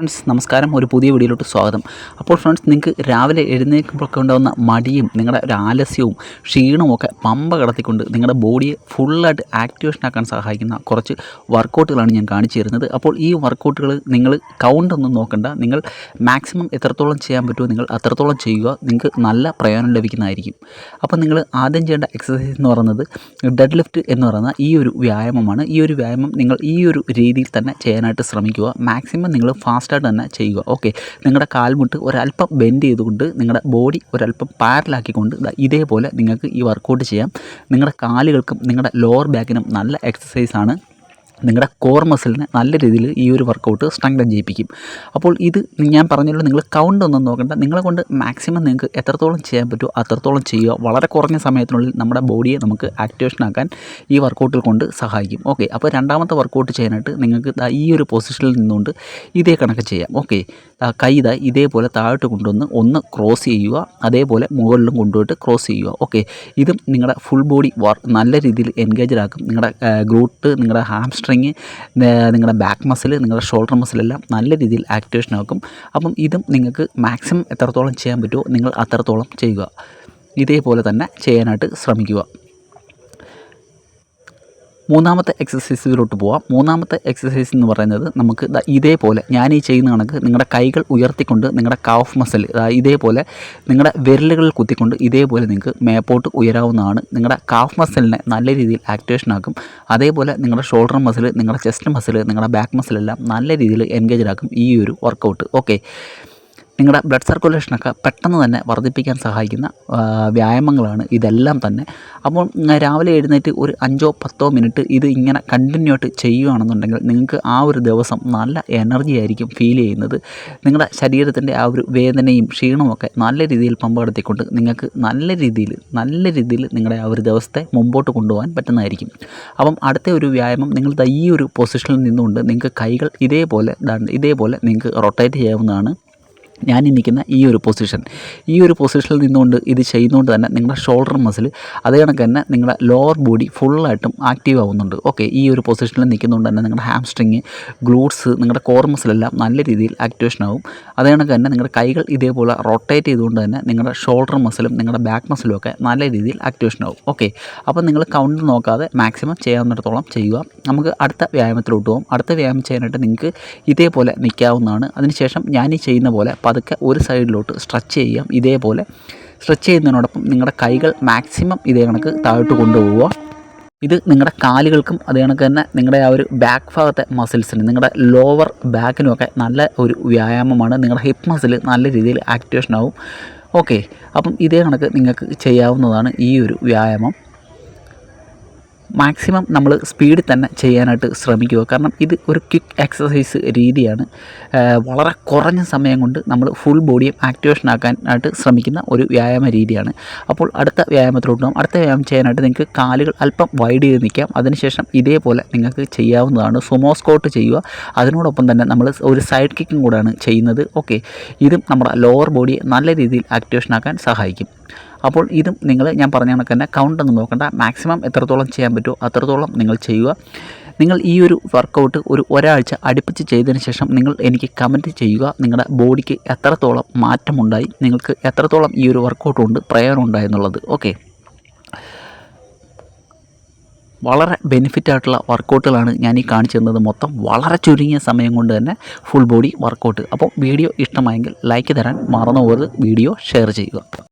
Friends നമസ്കാരം. ഒരു പുതിയ വീഡിയോയിലോട്ട് സ്വാഗതം. അപ്പോൾ ഫ്രണ്ട്സ് നിങ്ങൾക്ക് രാവിലെ എഴുന്നേൽക്കുമ്പോഴൊക്കെ ഉണ്ടാകുന്ന മടിയും നിങ്ങളുടെ ഒരു ആലസ്യവും ക്ഷീണവും ഒക്കെ പമ്പ കടത്തിക്കൊണ്ട് നിങ്ങളുടെ ബോഡിയെ ഫുള്ളായിട്ട് ആക്ടിവേഷൻ ആക്കാൻ സഹായിക്കുന്ന കുറച്ച് വർക്കൗട്ടുകളാണ് ഞാൻ കാണിച്ചു തരുന്നത്. അപ്പോൾ ഈ വർക്കൗട്ടുകൾ നിങ്ങൾ കൗണ്ട് ഒന്നും നോക്കണ്ട. നിങ്ങൾ മാക്സിമം എത്രത്തോളം ചെയ്യാൻ പറ്റുമോ നിങ്ങൾ അത്രത്തോളം ചെയ്യുക. നിങ്ങൾക്ക് നല്ല പ്രയോജനം ലഭിക്കുന്നതായിരിക്കും. അപ്പോൾ നിങ്ങൾ ആദ്യം ചെയ്യേണ്ട എക്സസൈസ് എന്ന് പറയുന്നത് ഡെഡ് ലിഫ്റ്റ് എന്ന് പറയുന്ന ഈ ഒരു വ്യായാമമാണ്. ഈ ഒരു വ്യായാമം നിങ്ങൾ ഈ ഒരു രീതിയിൽ തന്നെ ചെയ്യാനായിട്ട് ശ്രമിക്കുക. മാക്സിമം നിങ്ങൾ ഫാസ്റ്റായിട്ട് തന്നെ ചെയ്യുക. ഓക്കെ നിങ്ങളുടെ കാൽമുട്ട് ഒരല്പം ബെൻഡ് ചെയ്തുകൊണ്ട് നിങ്ങളുടെ ബോഡി ഒരല്പം പാരലാക്കിക്കൊണ്ട് ഇതേപോലെ നിങ്ങൾക്ക് ഈ വർക്കൗട്ട് ചെയ്യാം. നിങ്ങളുടെ കാലുകൾക്കും നിങ്ങളുടെ ലോവർ ബാക്കിനും നല്ല എക്സസൈസാണ് നിങ്ങളുടെ കോർ മസിലിനെ നല്ല രീതിയിൽ ഈ ഒരു വർക്കൗട്ട് സ്ട്രെങ്തൻ ചെയ്യിപ്പിക്കും. അപ്പോൾ ഇത് ഞാൻ പറഞ്ഞല്ലോ നിങ്ങൾ കൗണ്ട് ഒന്നും നോക്കണ്ട. നിങ്ങളെ കൊണ്ട് മാക്സിമം നിങ്ങൾക്ക് എത്രത്തോളം ചെയ്യാൻ പറ്റുമോ അത്രത്തോളം ചെയ്യുക. വളരെ കുറഞ്ഞ സമയത്തിനുള്ളിൽ നമ്മുടെ ബോഡിയെ നമുക്ക് ആക്ടിവേഷൻ ആക്കാൻ ഈ വർക്കൗട്ടിൽ കൊണ്ട് സഹായിക്കും. ഓക്കെ അപ്പോൾ രണ്ടാമത്തെ വർക്കൗട്ട് ചെയ്യാനായിട്ട് നിങ്ങൾക്ക് ഈ ഒരു പൊസിഷനിൽ നിന്നുകൊണ്ട് ഇതേ കണക്ക് ചെയ്യാം. ഓക്കെ കൈ ഇതാ ഇതേപോലെ താഴോട്ട് കൊണ്ടുവന്ന് ഒന്ന് ക്രോസ് ചെയ്യുക. അതേപോലെ മുകളിലും കൊണ്ടുപോയിട്ട് ക്രോസ് ചെയ്യുക. ഓക്കെ ഇതും നിങ്ങളുടെ ഫുൾ ബോഡി വർ നല്ല രീതിയിൽ എൻഗേജഡ് ആക്കും. നിങ്ങളുടെ ഗ്രൂട്ട് നിങ്ങളുടെ ഹാംസ്ട്രിങ് നിങ്ങളുടെ ബാക്ക് മസിൽ നിങ്ങളുടെ ഷോൾഡർ മസിലെല്ലാം നല്ല രീതിയിൽ ആക്ടിവേഷൻ ആക്കും. അപ്പം ഇതും നിങ്ങൾക്ക് മാക്സിമം എത്രത്തോളം ചെയ്യാൻ പറ്റുമോ നിങ്ങൾ അത്രത്തോളം ചെയ്യുക. ഇതേപോലെ തന്നെ ചെയ്യാനായിട്ട് ശ്രമിക്കുക. മൂന്നാമത്തെ എക്സസൈസിലോട്ട് പോവാം. മൂന്നാമത്തെ എക്സസൈസ് എന്ന് പറയുന്നത് നമുക്ക് ഇതേപോലെ ഞാൻ ഈ ചെയ്യുന്ന കണക്ക് നിങ്ങളുടെ കൈകൾ ഉയർത്തിക്കൊണ്ട് നിങ്ങളുടെ കാഫ് മസിൽ ഇതേപോലെ നിങ്ങളുടെ വിരലുകളിൽ കുത്തിക്കൊണ്ട് ഇതേപോലെ നിങ്ങൾക്ക് മേപ്പോട്ട് ഉയരാവുന്നതാണ്. നിങ്ങളുടെ കാഫ് മസിലിനെ നല്ല രീതിയിൽ ആക്ടിവേഷൻ ആക്കും. അതേപോലെ നിങ്ങളുടെ ഷോൾഡർ മസിൽ നിങ്ങളുടെ ചെസ്റ്റ് മസിൽ നിങ്ങളുടെ ബാക്ക് മസിലെല്ലാം നല്ല രീതിയിൽ എൻഗേജ് ആക്കും ഈ ഒരു വർക്കൗട്ട് ഓക്കെ നിങ്ങളുടെ ബ്ലഡ് സർക്കുലേഷനൊക്കെ പെട്ടെന്ന് തന്നെ വർദ്ധിപ്പിക്കാൻ സഹായിക്കുന്ന വ്യായാമങ്ങളാണ് ഇതെല്ലാം തന്നെ. അപ്പോൾ രാവിലെ എഴുന്നേറ്റ് ഒരു അഞ്ചോ പത്തോ മിനിറ്റ് ഇത് ഇങ്ങനെ കണ്ടിന്യൂ ആയിട്ട് ചെയ്യുകയാണെന്നുണ്ടെങ്കിൽ നിങ്ങൾക്ക് ആ ഒരു ദിവസം നല്ല എനർജി ആയിരിക്കും ഫീൽ ചെയ്യുന്നത്. നിങ്ങളുടെ ശരീരത്തിന്റെ ആ ഒരു വേദനയും ക്ഷീണമൊക്കെ നല്ല രീതിയിൽ പമ്പെടുത്തിക്കൊണ്ട് നിങ്ങൾക്ക് നല്ല രീതിയിൽ നല്ല രീതിയിൽ നിങ്ങളുടെ ആ ഒരു ദിവസത്തെ മുമ്പോട്ട് കൊണ്ടുപോകാൻ പറ്റുന്നതായിരിക്കും. അപ്പം അടുത്ത ഒരു വ്യായാമം നിങ്ങൾ ഈ ഒരു പൊസിഷനിൽ നിന്നുകൊണ്ട് നിങ്ങൾക്ക് കൈകൾ ഇതേപോലെ ഇതേപോലെ നിങ്ങൾക്ക് റൊട്ടേറ്റ് ചെയ്യാവുന്നതാണ്. ഞാൻ നിൽക്കുന്ന ഈ ഒരു പൊസിഷൻ ഈ ഒരു പൊസിഷനിൽ നിന്നുകൊണ്ട് ഇത് ചെയ്യുന്നതുകൊണ്ട് തന്നെ നിങ്ങളുടെ ഷോൾഡർ മസിൽ അതേ കണക്ക് തന്നെ നിങ്ങളുടെ ലോവർ ബോഡി ഫുള്ളായിട്ടും ആക്റ്റീവ് ആവുന്നുണ്ട്. ഓക്കെ ഈ ഒരു പൊസിഷനിൽ നിൽക്കുന്നതുകൊണ്ട് തന്നെ നിങ്ങളുടെ ഹാംസ്ട്രിങ് ഗ്ലൂട്ട്സ് നിങ്ങളുടെ കോർ മസിലെല്ലാം നല്ല രീതിയിൽ ആക്ടിവേഷൻ ആവും. അതേ കണക്ക് തന്നെ നിങ്ങളുടെ കൈകൾ ഇതേപോലെ റൊട്ടേറ്റ് ചെയ്തുകൊണ്ട് തന്നെ നിങ്ങളുടെ ഷോൾഡർ മസിലും നിങ്ങളുടെ ബാക്ക് മസിലും ഒക്കെ നല്ല രീതിയിൽ ആക്ടിവേഷൻ ആവും. ഓക്കെ അപ്പോൾ നിങ്ങൾ കൗണ്ട് നോക്കാതെ മാക്സിമം ചെയ്യാവുന്നിടത്തോളം ചെയ്യുക. നമുക്ക് അടുത്ത വ്യായാമത്തിലോട്ട് പോകും അടുത്ത വ്യായാമം ചെയ്യാനായിട്ട് നിങ്ങൾക്ക് ഇതേപോലെ നിൽക്കാവുന്നതാണ്. അതിനുശേഷം ഞാൻ ഈ ചെയ്യുന്ന പോലെ പതുക്കെ ഒരു സൈഡിലോട്ട് സ്ട്രെച്ച് ചെയ്യാം. ഇതേപോലെ സ്ട്രെച്ച് ചെയ്യുന്നതിനോടൊപ്പം നിങ്ങളുടെ കൈകൾ മാക്സിമം ഇതേ കണക്ക് താഴോട്ട് കൊണ്ടുപോവുക. ഇത് നിങ്ങളുടെ കാലുകൾക്കും അതേ കണക്ക് തന്നെ നിങ്ങളുടെ ആ ഒരു ബാക്ക് ഭാഗത്തെ മസിൽസിന് നിങ്ങളുടെ ലോവർ ബാക്കിനുമൊക്കെ നല്ല ഒരു വ്യായാമമാണ്. നിങ്ങളുടെ ഹിപ്പ് മസിൽ നല്ല രീതിയിൽ ആക്ടിവേഷൻ ആവും. ഓക്കെ അപ്പം ഇതേ കണക്ക് നിങ്ങൾക്ക് ചെയ്യാവുന്നതാണ് ഈ ഒരു വ്യായാമം. മാക്സിമം നമ്മൾ സ്പീഡിൽ തന്നെ ചെയ്യാനായിട്ട് ശ്രമിക്കുക. കാരണം ഇത് ഒരു ക്വിക്ക് എക്സസൈസ് രീതിയാണ്. വളരെ കുറഞ്ഞ സമയം കൊണ്ട് നമ്മൾ ഫുൾ ബോഡിയും ആക്ടിവേഷൻ ആക്കാനായിട്ട് ശ്രമിക്കുന്ന ഒരു വ്യായാമ രീതിയാണ്. അപ്പോൾ അടുത്ത വ്യായാമത്തിലോട്ട് പോകാം. അടുത്ത വ്യായാമം ചെയ്യാനായിട്ട് നിങ്ങൾക്ക് കാലുകൾ അല്പം വൈഡ് ചെയ്ത് നിൽക്കാം. അതിനുശേഷം ഇതേപോലെ നിങ്ങൾക്ക് ചെയ്യാവുന്നതാണ്. സുമോ സ്കോട്ട് ചെയ്യുക. അതിനോടൊപ്പം തന്നെ നമ്മൾ ഒരു സൈഡ് കിക്കും കൂടെയാണ് ചെയ്യുന്നത്. ഓക്കെ ഇതും നമ്മുടെ ലോവർ ബോഡിയെ നല്ല രീതിയിൽ ആക്ടിവേഷൻ ആക്കാൻ സഹായിക്കും. അപ്പോൾ ഇതും നിങ്ങൾ ഞാൻ പറഞ്ഞ കണക്ക് തന്നെ കൗണ്ട് ഒന്നും നോക്കണ്ട. മാക്സിമം എത്രത്തോളം ചെയ്യാൻ പറ്റുമോ അത്രത്തോളം നിങ്ങൾ ചെയ്യുക. നിങ്ങൾ ഈ ഒരു വർക്കൗട്ട് ഒരു ഒരാഴ്ച അടുപ്പിച്ച് ചെയ്തതിന് ശേഷം നിങ്ങൾ എനിക്ക് കമന്റ് ചെയ്യുക. നിങ്ങളുടെ ബോഡിക്ക് എത്രത്തോളം മാറ്റമുണ്ടായി? നിങ്ങൾക്ക് എത്രത്തോളം ഈ ഒരു വർക്കൗട്ട് കൊണ്ട് പ്രയോജനം ഉണ്ടായെന്നുള്ളത് ഓക്കെ വളരെ ബെനിഫിറ്റ് ആയിട്ടുള്ള വർക്കൗട്ടുകളാണ് ഞാൻ ഈ കാണിച്ചു തന്നത്. മൊത്തം വളരെ ചുരുങ്ങിയ സമയം കൊണ്ട് തന്നെ ഫുൾ ബോഡി വർക്കൗട്ട് അപ്പോൾ വീഡിയോ ഇഷ്ടമായെങ്കിൽ ലൈക്ക് തരാൻ മറന്നു വീഡിയോ ഷെയർ ചെയ്യുക.